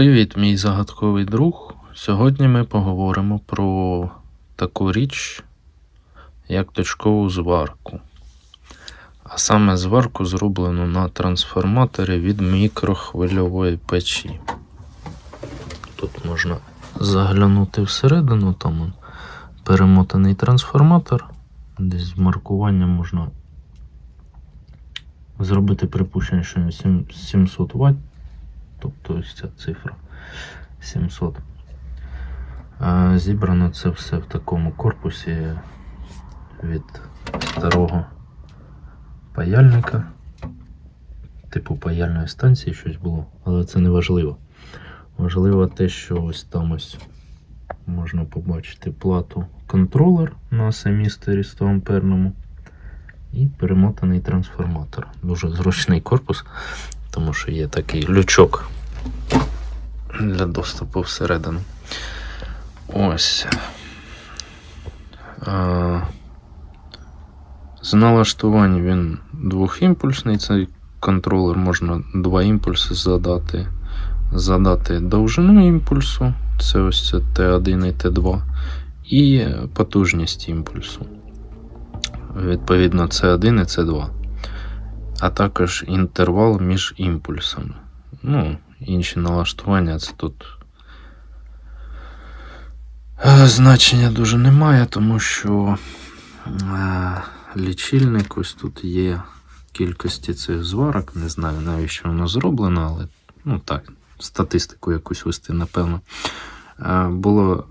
Привіт, мій загадковий друг. Сьогодні ми поговоримо про таку річ, як точкову зварку. А саме зварку зроблену на трансформаторі від мікрохвильової печі. Тут можна заглянути всередину, там перемотаний трансформатор. Десь з маркуванням можна зробити припущення, що 700 Вт. Тобто ось ця цифра 700. Зібрано це все в такому корпусі від старого паяльника. Типу паяльної станції щось було, але це не важливо. Важливо те, що ось там ось можна побачити плату контролер на семістері 100 амперному і перемотаний трансформатор. Дуже зручний корпус, тому що є такий лючок для доступу всередину. Ось. З налаштувань він двохімпульсний. Цей контролер можна два імпульси задати. Задати довжину імпульсу, це ось це Т1 і Т2, і потужність імпульсу. Відповідно, С1 і С2 а також інтервал між імпульсами. Ну, інші налаштування це тут е, значення дуже немає, тому що е, лічильник ось тут є кількості цих зварок. Не знаю, навіщо воно зроблено, але ну так, статистику якусь вести, напевно. Е, було.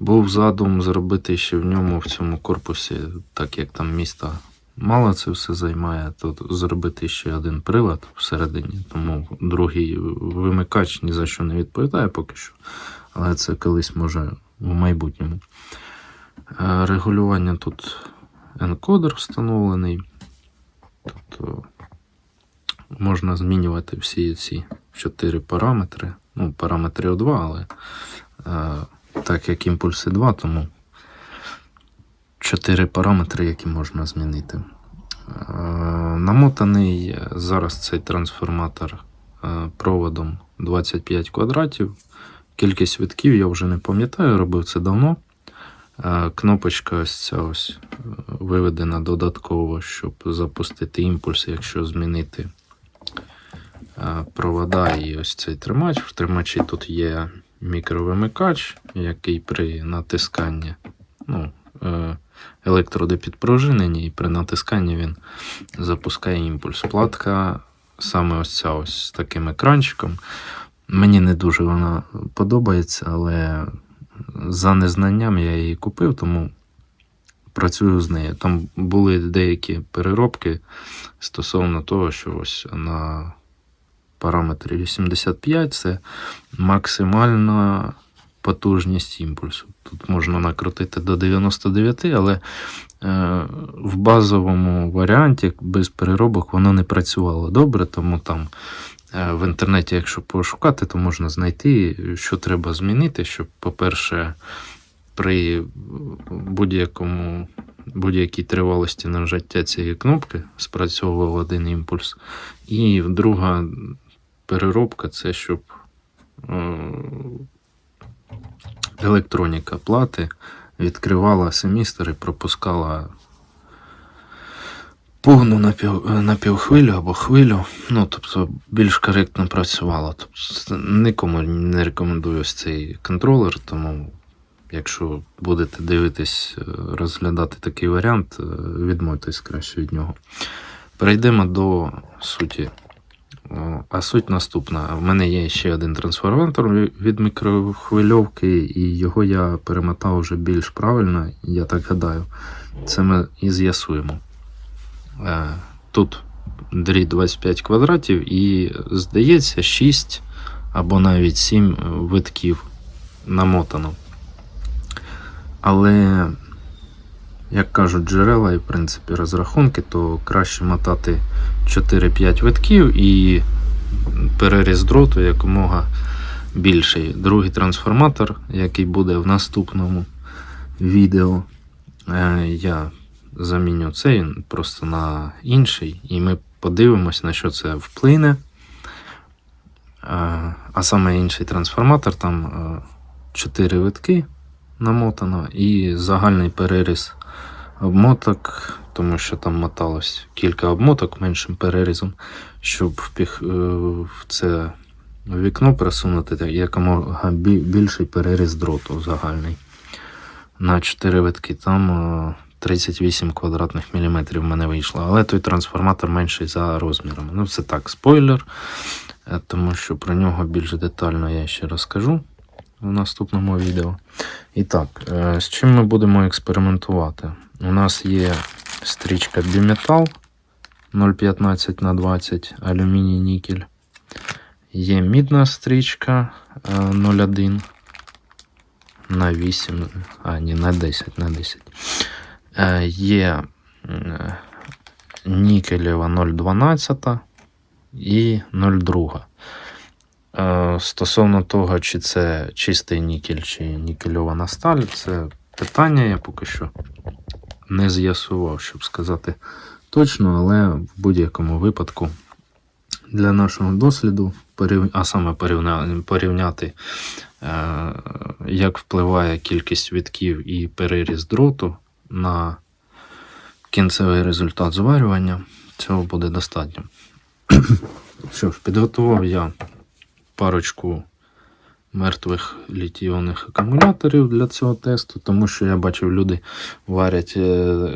був задум зробити ще в ньому, в цьому корпусі, так як там місто мало це все займає, то зробити ще один прилад всередині. Тому другий вимикач ні за що не відповідає поки що. Але це колись може в майбутньому. Е, Регулювання тут енкодер встановлений. Тобто можна змінювати всі ці чотири параметри. Ну, параметри O2, але. е, так як імпульси 2, тому 4 параметри, які можна змінити. Е, Намотаний зараз цей трансформатор е, проводом 25 квадратів. Кількість витків я вже не пам'ятаю, робив це давно. Е, Кнопочка ось ця ось виведена додатково, щоб запустити імпульс, якщо змінити провода і ось цей тримач. В тримачі тут є мікровимикач, який при натисканні ну, електроди підпружинені, і при натисканні він запускає імпульс. Платка саме ось ця ось з таким екранчиком. Мені не дуже вона подобається, але за незнанням я її купив, тому працюю з нею. Там були деякі переробки стосовно того, що ось на параметрі 85 це максимальна потужність імпульсу. Тут можна накрутити до 99, але е, в базовому варіанті без переробок воно не працювало добре, тому там е, в інтернеті, якщо пошукати, то можна знайти, що треба змінити, щоб, по-перше, при будь-якому будь-якій тривалості нажаття цієї кнопки спрацьовував один імпульс. І друга переробка це щоб е, електроніка плати відкривала семістр і пропускала повну напів, напівхвилю або хвилю. Ну, тобто більш коректно працювала. Тобто, нікому не рекомендую ось цей контролер, тому якщо будете дивитись, е, розглядати такий варіант, е, відмовтесь краще від нього. Перейдемо до суті. О, А суть наступна. В мене є ще один трансформатор від мікрохвильовки, і його я перемотав вже більш правильно, я так гадаю. Це ми і з'ясуємо. Е, Тут дріт 25 квадратів, і здається, 6 або навіть 7 витків намотано. Але, як кажуть джерела і в принципі розрахунки, то краще мотати 4-5 витків і переріз дроту якомога більший. Другий трансформатор, який буде в наступному відео, е, я заміню цей просто на інший, і ми подивимось, на що це вплине. Е, А саме інший трансформатор, там 4 витки намотано і загальний переріз обмоток, тому що там моталось кілька обмоток меншим перерізом, щоб е, в це вікно просунути якомога більший переріз дроту загальний. На 4 витки. Там е, 38 квадратних міліметрів в мене вийшло. Але той трансформатор менший за розмірами. Ну, це так, спойлер, е, тому що про нього більш детально я ще розкажу в наступному відео. І так, е, з чим ми будемо експериментувати? У нас є стрічка Bimetal 0,15 на 20 алюміній нікель. Є мідна стрічка е, 0,1 на 8, а ні, на 10, на 10. Е, Є е, нікелева 0,12 і 0,2. Е, Стосовно того, чи це чистий нікель, чи нікельована сталь, це питання я поки що не з'ясував, щоб сказати точно, але в будь-якому випадку для нашого досліду, а саме порівняти, е, як впливає кількість вітків і переріз дроту на кінцевий результат зварювання, цього буде достатньо. Що ж, підготував я парочку мертвих літійонних акумуляторів для цього тесту, тому що я бачив, люди варять е,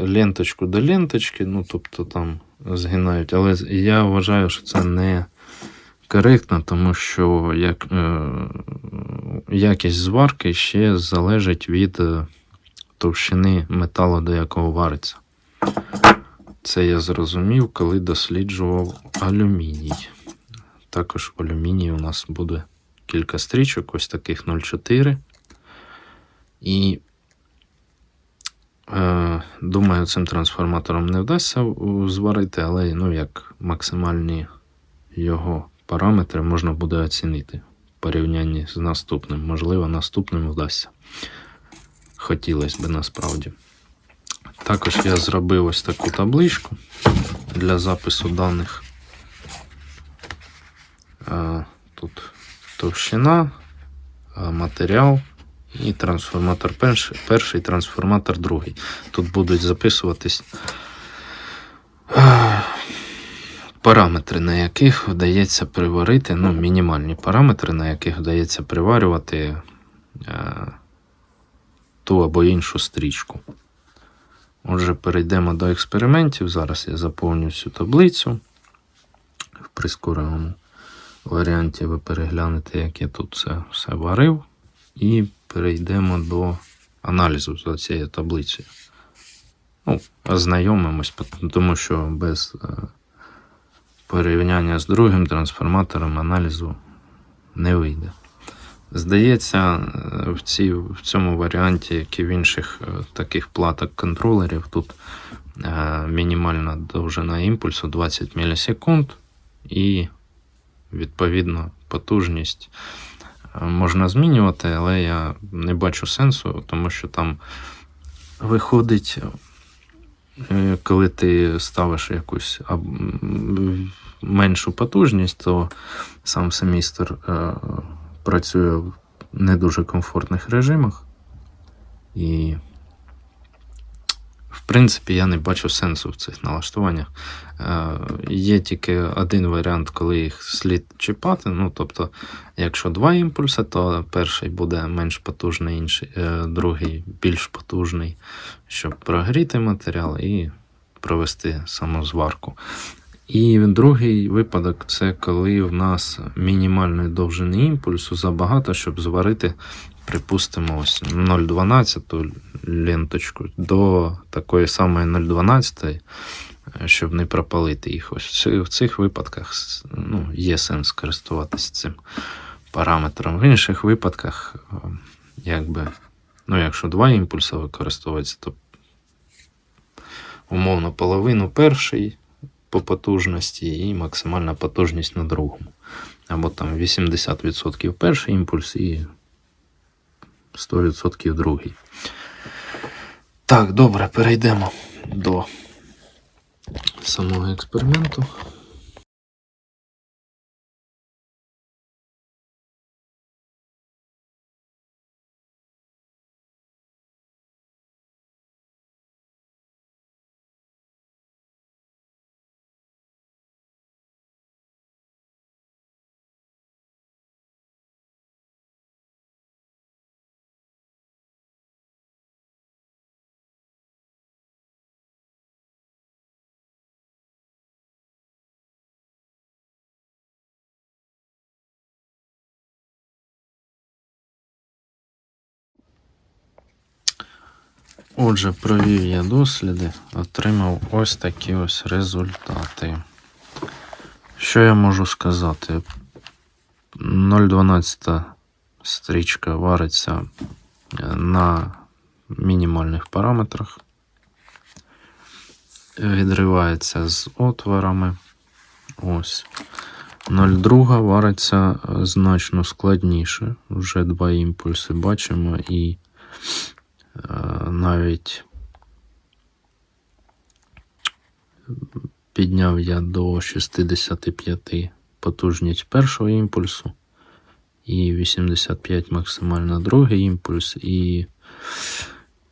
ленточку до ленточки, ну тобто там згинають. Але я вважаю, що це не коректно, тому що як, е, якість зварки ще залежить від е, товщини металу, до якого вариться. Це я зрозумів, коли досліджував алюміній. Також в алюмінії у нас буде кілька стрічок, ось таких 0,4. І е, думаю, цим трансформатором не вдасться зварити, але ну, як максимальні його параметри можна буде оцінити в порівнянні з наступним. Можливо, наступним вдасться. Хотілося б насправді. Також я зробив ось таку табличку для запису даних. Е, Тут товщина, е, матеріал і трансформатор перший, перший трансформатор другий. Тут будуть записуватись е, параметри, на яких вдається приварити, ну, мінімальні параметри, на яких вдається приварювати е, ту або іншу стрічку. Отже, перейдемо до експериментів. Зараз я заповню цю таблицю в прискореному варіанті ви переглянете, як я тут це все варив. І перейдемо до аналізу за цією таблицею. Ну, ознайомимось, тому що без е, порівняння з другим трансформатором аналізу не вийде. Здається, е, в, цій, в цьому варіанті, як і в інших е, таких платок контролерів, тут мінімальна довжина імпульсу 20 мілісекунд і відповідно потужність е, можна змінювати, але я не бачу сенсу, тому що там виходить, е, коли ти ставиш якусь меншу потужність, то сам семістр е, працює в не дуже комфортних режимах. І, принципі, я не бачу сенсу в цих налаштуваннях. Е, Є тільки один варіант, коли їх слід чіпати. Ну, тобто, якщо два імпульси, то перший буде менш потужний, інший, е, другий більш потужний, щоб прогріти матеріал і провести самозварку. І другий випадок це коли в нас мінімальної довжини імпульсу забагато, щоб зварити, припустимо, ось 0,12 ленточку до такої самої 0,12, щоб не пропалити їх. Ось в цих, випадках ну, є сенс користуватися цим параметром. В інших випадках, е, якби, ну, якщо два імпульси використовується, то умовно половину перший по потужності і максимальна потужність на другому. Або там 80% перший імпульс і 100% другий. Так, добре, перейдемо до самого експерименту. Отже, провів я досліди, отримав ось такі ось результати. Що я можу сказати? 0,12 стрічка вариться е, на мінімальних параметрах, відривається з отворами. Ось. 0,2 вариться значно складніше. Вже два імпульси бачимо і навіть підняв я до 65 потужність першого імпульсу і 85 максимально другий імпульс, і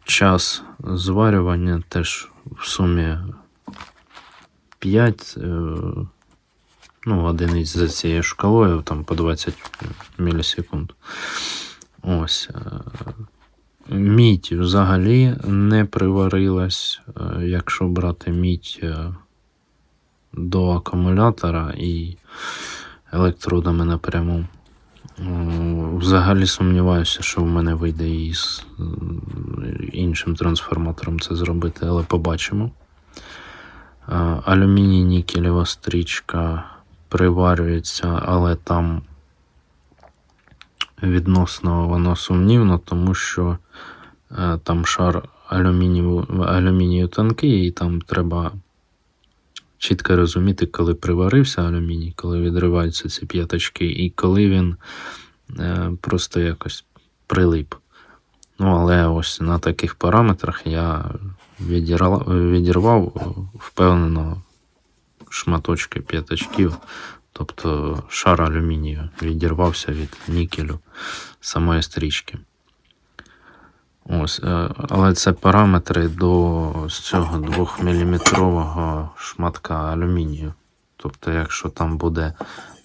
час зварювання теж в сумі 5, е, ну, одиниць за цією шкалою, там по 20 мілісекунд. Ось. Мідь взагалі не приварилась, е, якщо брати мідь е, до акумулятора і електродами напряму. Е, Взагалі сумніваюся, що в мене вийде і з е, іншим трансформатором це зробити, але побачимо. Алюміній нікелева стрічка приварюється, але там відносно воно сумнівно, тому що е, там шар алюмінію, алюмінію тонкий, і там треба чітко розуміти, коли приварився алюміній, коли відриваються ці п'яточки, і коли він е, просто якось прилип. Ну, але ось на таких параметрах я відірвав, е, впевнено шматочки п'ятачків, тобто шар алюмінію відірвався від нікелю самої стрічки. Ось, е, але це параметри до цього 2-мм шматка алюмінію. Тобто, якщо там буде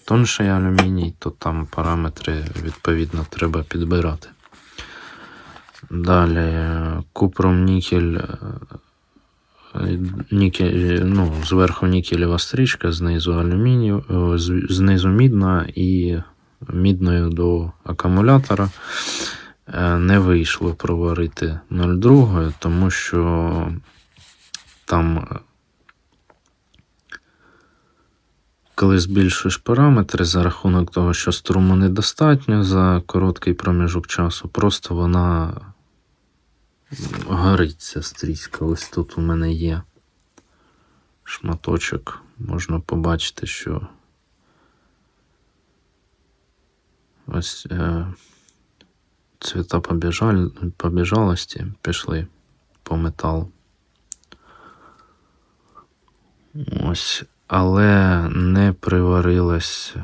тонший алюміній, то там параметри відповідно треба підбирати. Далі е, купром нікель, е, нікель, ну, зверху нікелева стрічка, знизу алюмінію, знизу мідна і мідною до акумулятора. Е, Не вийшло проварити 0,2, тому що там, е, коли збільшуєш параметри за рахунок того, що струму недостатньо за короткий проміжок часу, просто вона горить ця стрічка. Ось тут у мене є шматочок. Можна побачити, що ось е, цвіта побіжаль, побіжалості пішли по металу. Ось, але не приварилась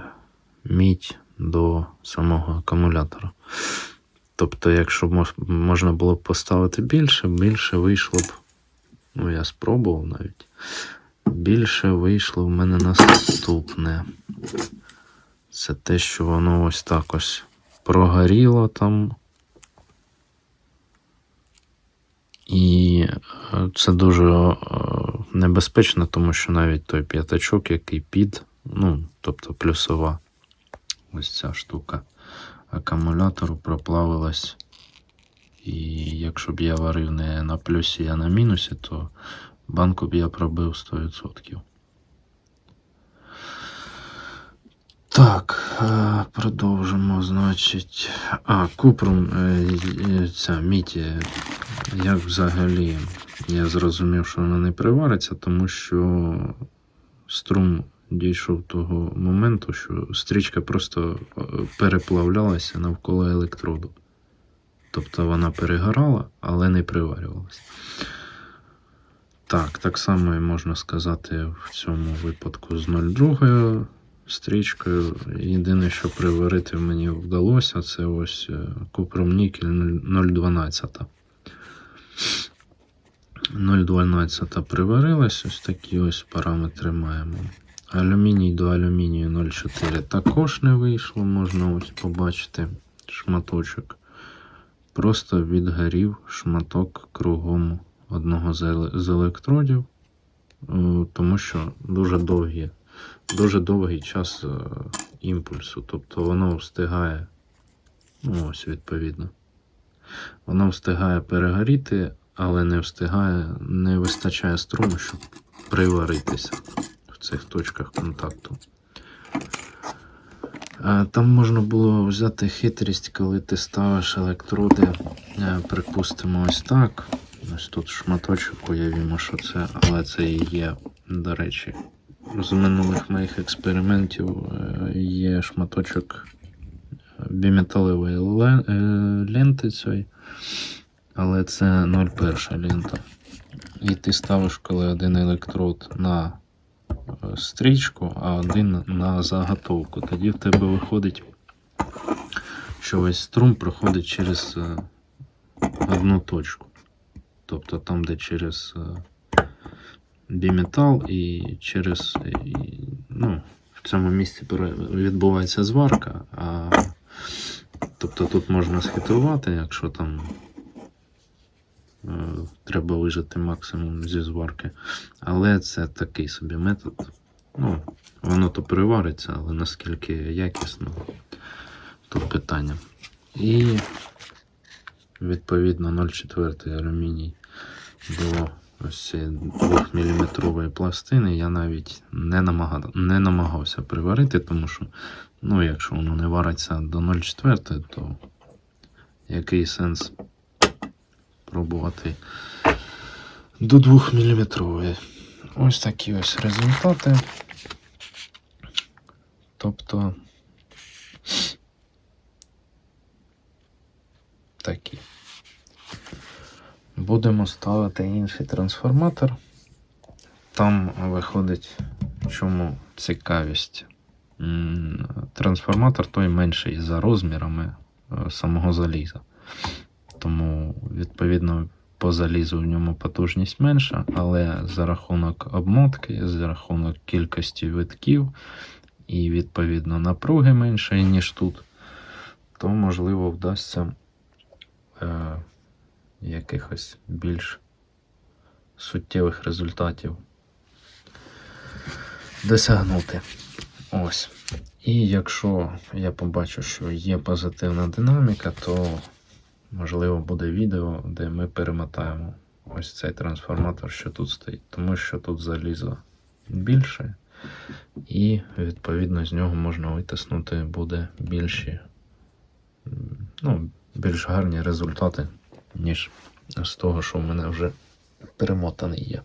мідь до самого акумулятора. Тобто, якщо можна було б поставити більше, більше вийшло б. Ну, я спробував навіть. Більше вийшло в мене наступне. Це те, що воно ось так ось прогоріло там. І е, це дуже е, небезпечно, тому що навіть той п'ятачок, який під, ну, тобто плюсова, ось ця штука акумулятору проплавилась. І якщо б я варив не на плюсі, а на мінусі, то банку б я пробив 100%. Так, е, продовжимо, значить. А, купром, е, е, ця міті, як взагалі я зрозумів, що вона не привариться, тому що струм дійшов того моменту, що стрічка просто е, переплавлялася навколо електроду. Тобто вона перегорала, але не приварювалася. Так, так само і можна сказати в цьому випадку з 0,2 стрічкою. Єдине, що приварити мені вдалося, це ось купром нікель 0,12. 0,12 приварилась, ось такі ось параметри маємо. Алюміній до алюмінію 0,4 також не вийшло, можна ось побачити шматочок. Просто відгорів шматок кругом одного з електродів, е, тому що дуже довгі, дуже довгий час е, імпульсу. Тобто воно встигає, ну ось відповідно. Воно встигає перегоріти, але не встигає, не вистачає струму, щоб приваритися цих точках контакту. Е, Там можна було взяти хитрість, коли ти ставиш електроди, е, припустимо, ось так. Ось тут шматочок, уявімо, що це, але це і є, до речі, з минулих моїх експериментів е, є шматочок біметалевої ленти цієї, але це 0,1 лента. І ти ставиш, коли один електрод на стрічку, а один на заготовку. Тоді в тебе виходить, що весь струм проходить через е, одну точку. Тобто там, де через е, біметал і через. І, ну, в цьому місці відбувається зварка. А, тобто тут можна схитрувати, якщо там е, треба вижити максимум зі зварки. Але це такий собі метод. Ну, воно то перевариться, але наскільки якісно, тут питання. І відповідно 0,4 алюміній до ось цієї 2-мм пластини я навіть не, намагав, не намагався приварити, тому що, ну, якщо воно не вариться до 0,4, то який сенс пробувати до 2 мм. Ось такі ось результати. Тобто такі. Будемо ставити інший трансформатор. Там виходить, в чому цікавість. Трансформатор той менший за розмірами е, самого заліза. Тому, відповідно, по залізу в ньому потужність менша, але за рахунок обмотки, за рахунок кількості витків і, відповідно, напруги менше, ніж тут, то можливо вдасться е, якихось більш суттєвих результатів досягнути. Ось. І якщо я побачу, що є позитивна динаміка, то можливо буде відео, де ми перемотаємо ось цей трансформатор, що тут стоїть, тому що тут залізо більше, і відповідно з нього можна витиснути буде більші, ну, більш гарні результати, ніж з того, що в мене вже перемотаний є.